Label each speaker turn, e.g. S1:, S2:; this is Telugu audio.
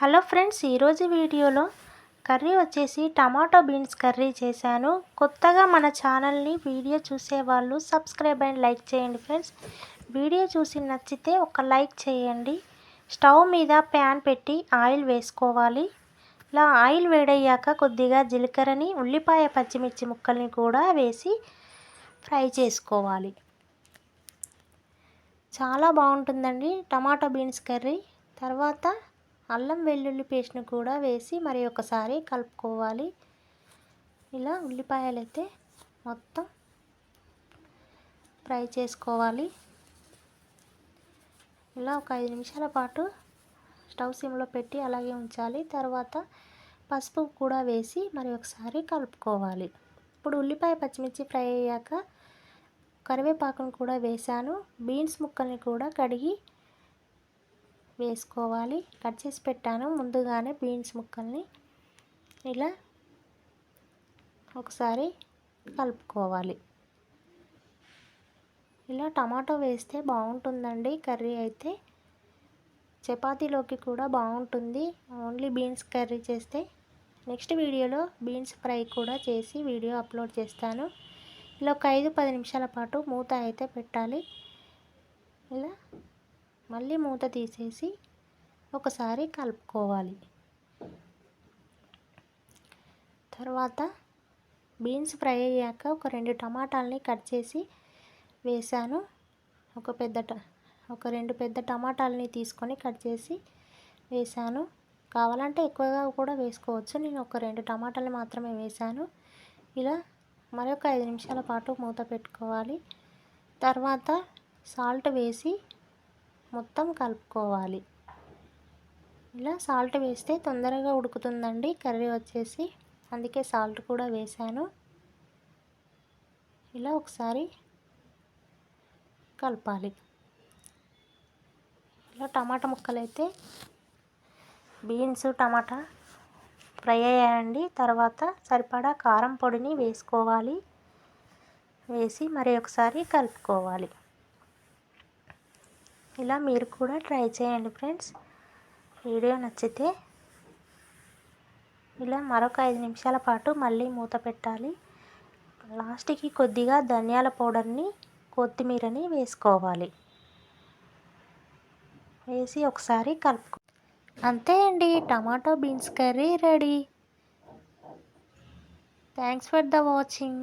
S1: హలో ఫ్రెండ్స్ ఈరోజు వీడియోలో కర్రీ వచ్చేసి టమాటో బీన్స్ కర్రీ చేశాను. కొత్తగా మన ఛానల్ని వీడియో చూసేవాళ్ళు సబ్స్క్రైబ్ అండ్ లైక్ చేయండి ఫ్రెండ్స్. వీడియో చూసి నచ్చితే ఒక లైక్ చేయండి. స్టవ్ మీద ప్యాన్ పెట్టి ఆయిల్ వేసుకోవాలి. ఇలా ఆయిల్ వేడయ్యాక కొద్దిగా జీలకర్రని ఉల్లిపాయ పచ్చిమిర్చి ముక్కల్ని కూడా వేసి ఫ్రై చేసుకోవాలి. చాలా బాగుంటుందండి టమాటో బీన్స్ కర్రీ. తర్వాత అల్లం వెల్లుల్లి పేస్ట్ని కూడా వేసి మరి ఒకసారి కలుపుకోవాలి. ఇలా ఉల్లిపాయలు అయితే మొత్తం ఫ్రై చేసుకోవాలి. ఇలా ఒక ఐదు నిమిషాల పాటు స్టవ్ సిమ్లో పెట్టి అలాగే ఉంచాలి. తర్వాత పసుపు కూడా వేసి మరి ఒకసారి కలుపుకోవాలి. ఇప్పుడు ఉల్లిపాయ పచ్చిమిర్చి ఫ్రై అయ్యాక కరివేపాకును కూడా వేసాను బీన్స్ ముక్కల్ని కూడా కడిగి వేసుకోవాలి. కట్ చేసి పెట్టాను. ముందుగానే బీన్స్ ముక్కల్ని ఇలా ఒకసారి కలుపుకోవాలి. ఇలా టమాటో వేస్తే బాగుంటుందండి. కర్రీ అయితే చపాతీలోకి కూడా బాగుంటుంది. ఓన్లీ బీన్స్ కర్రీ చేస్తే నెక్స్ట్ వీడియోలో బీన్స్ ఫ్రై కూడా చేసి వీడియో అప్లోడ్ చేస్తాను. ఇలా ఒక ఐదు పది నిమిషాల పాటు మూత అయితే పెట్టాలి. ఇలా మళ్ళీ మూత తీసేసి ఒకసారి కలుపుకోవాలి. తర్వాత బీన్స్ ఫ్రై అయ్యాక ఒక రెండు టమాటాలని కట్ చేసి వేసాను ఒక పెద్ద ఒక రెండు పెద్ద టమాటాలని తీసుకొని కట్ చేసి వేసాను కావాలంటే ఎక్కువగా కూడా వేసుకోవచ్చు. నేను ఒక రెండు టమాటాలు మాత్రమే వేసాను ఇలా మరొక ఐదు నిమిషాల పాటు మూత పెట్టుకోవాలి. తర్వాత సాల్ట్ వేసి మొత్తం కలుపుకోవాలి. ఇలా సాల్ట్ వేస్తే తొందరగా ఉడుకుతుందండి. కర్రీ వచ్చేసి అందుకే సాల్ట్ కూడా వేసాను ఇలా ఒకసారి కలపాలి. ఇలా టమాటా ముక్కలు అయితే బీన్స్ టమాటా ఫ్రై అయ్యాయండి. తర్వాత సరిపడా కారం పొడిని వేసుకోవాలి. వేసి మరి ఒకసారి కలుపుకోవాలి. ఇలా మీరు కూడా ట్రై చేయండి ఫ్రెండ్స్. వీడియో నచ్చితే ఇలా మరొక ఐదు నిమిషాల పాటు మళ్ళీ మూత పెట్టాలి. లాస్ట్కి కొద్దిగా ధనియాల పౌడర్ని కొత్తిమీరని వేసుకోవాలి. వేసి ఒకసారి కలుపుకో. అంతే అండి. Tomato beans curry ready. Thanks for the watching.